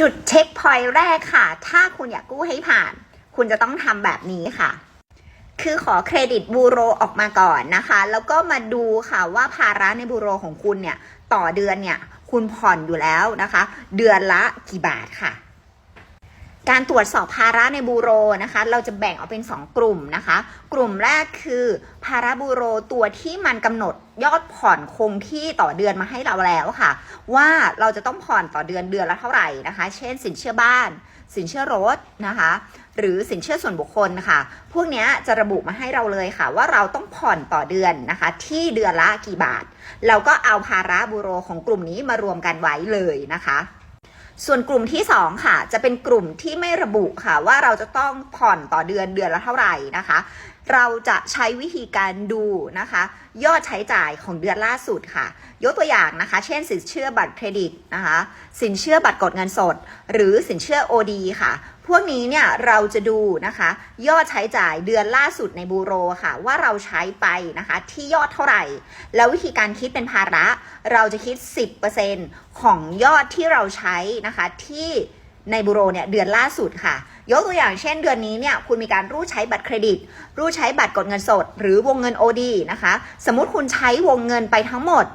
จุดเช็คพอยต์แรกค่ะ ถ้าคุณอยากกู้ให้ผ่าน คุณจะต้องทำแบบนี้ค่ะ คือขอเครดิตบูโรออกมาก่อนนะคะ แล้วก็มาดูค่ะว่าภาระในบูโรของคุณเนี่ย ต่อเดือนเนี่ย คุณผ่อนอยู่แล้วนะคะ เดือนละกี่บาทค่ะ การตรวจสอบภาระในบูโรนะคะ เราจะแบ่งออกเป็น 2 กลุ่มนะคะ กลุ่มแรกคือภาระบูโรตัวที่มันกำหนดยอดผ่อนคงที่ต่อเดือนมาให้เราแล้วค่ะ ว่าเราจะต้องผ่อนต่อเดือนเดือนละเท่าไหร่นะคะ เช่น สินเชื่อบ้าน สินเชื่อรถนะคะ หรือสินเชื่อส่วนบุคคลค่ะ พวกนี้จะระบุมาให้เราเลยค่ะ ว่าเราต้องผ่อนต่อเดือนนะคะ ที่เดือนละกี่บาท เราก็เอาภาระบูโรของกลุ่มนี้มารวมกันไว้เลยนะคะ ส่วนกลุ่มที่ 2 ค่ะ จะเป็นกลุ่มที่ไม่ระบุค่ะ ว่าเราจะต้องผ่อนต่อเดือนเดือนละเท่าไหร่นะคะ เราจะใช้วิธีการดูนะคะ ยอดใช้จ่ายของเดือนล่าสุดค่ะ ยกตัวอย่างนะคะ เช่น สินเชื่อบัตรเครดิตนะคะ สินเชื่อบัตรกดเงินสด หรือสินเชื่อ OD ค่ะ พวกนี้เนี่ยเราจะดูนะคะ ยอดใช้จ่ายเดือนล่าสุดในบูโรค่ะ ว่าเราใช้ไปนะคะ ที่ยอดเท่าไหร่ แล้ววิธีการคิดเป็นภาระ เราจะคิด 10%ของยอดที่เราใช้นะคะที่ในบูโรเนี่ยเดือนล่าสุดค่ะ ยกตัวอย่างเช่นเดือนนี้เนี่ยคุณมีการรูดใช้บัตรเครดิต รูดใช้บัตรกดเงินสด หรือวงเงิน OD นะคะ สมมติคุณใช้วงเงินไปทั้งหมด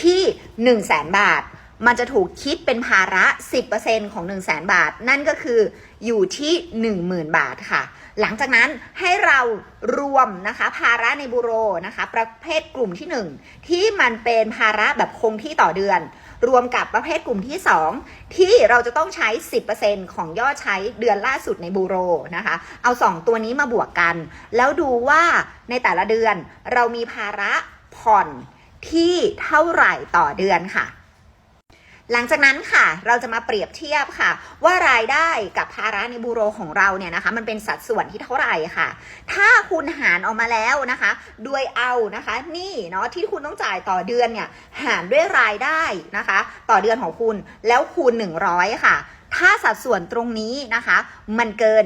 ที่ 1 0 0 0 0แบาท มันจะถูกคิดเป็นภาระ 10%ของ 1 0 0 0 0แบาท นั่นก็คืออยู่ที่ 10,000 บาทค่ะ หลังจากนั้นให้เรารวมนะคะภาระในบูโรนะคะ ประเภทกลุ่มที่ 1 ที่มันเป็นภาระแบบคงที่ต่อเดือน รวมกับประเภทกลุ่มที่ 2 ที่เราจะต้องใช้ 10%ของยอดใช้เดือนล่าสุดในบูโรนะคะ เอา 2 ตัวนี้มาบวกกัน แล้วดูว่าในแต่ละเดือนเรามีภาระผ่อนที่เท่าไหร่ต่อเดือนค่ะ หลังจากนั้นค่ะเราจะมาเปรียบเทียบค่ะ ว่ารายได้กับภาระในบูโรของเราเนี่ยนะคะ มันเป็นสัดส่วนที่เท่าไหร่ค่ะ ถ้าคุณหารออกมาแล้วนะคะด้วยเอานะคะนี่เนาะที่คุณต้องจ่ายต่อเดือนเนี่ยหารด้วยรายได้นะคะ ต่อเดือนของคุณแล้วคูณ 100 ค่ะ ถ้าสัดส่วนตรงนี้นะคะ มันเกิน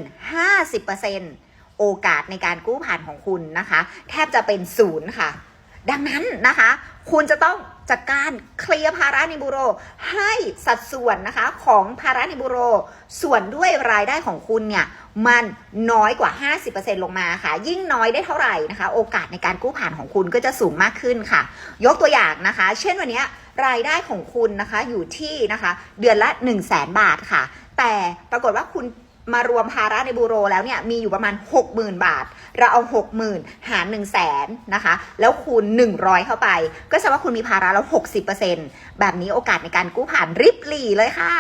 50%โอกาสในการกู้ผ่านของคุณนะคะ แทบจะเป็นศูนย์ค่ะ ดังนั้นนะคะ คุณจะต้องจัดการเคลียร์ภาระในบูโร ให้สัดส่วนนะคะของภาระในบูโร ส่วนด้วยรายได้ของคุณเนี่ยมันน้อยกว่า 50%ลงมาค่ะ ยิ่งน้อยได้เท่าไหร่นะคะ โอกาสในการกู้ผ่านของคุณก็จะสูงมากขึ้นค่ะ ยกตัวอย่างนะคะ เช่นวันนี้รายได้ของคุณนะคะอยู่ที่นะคะ เดือนละ 1 0 0 0 0แบาทค่ะ แต่ปรากฏว่าคุณ มารวมภาระในบูโรแล้วเนี่ยมีอยู่ประมาณ 60,000 บาท เราเอา 60,000 หาร 1 0 0 0 0แสนนะคะ แล้วคูณ 100 เข้าไป ก็แสดงว่าคุณมีภาระแล้ว 60%แบบนี้โอกาสในการกู้ผ่านริบหรี่เลยค่ะ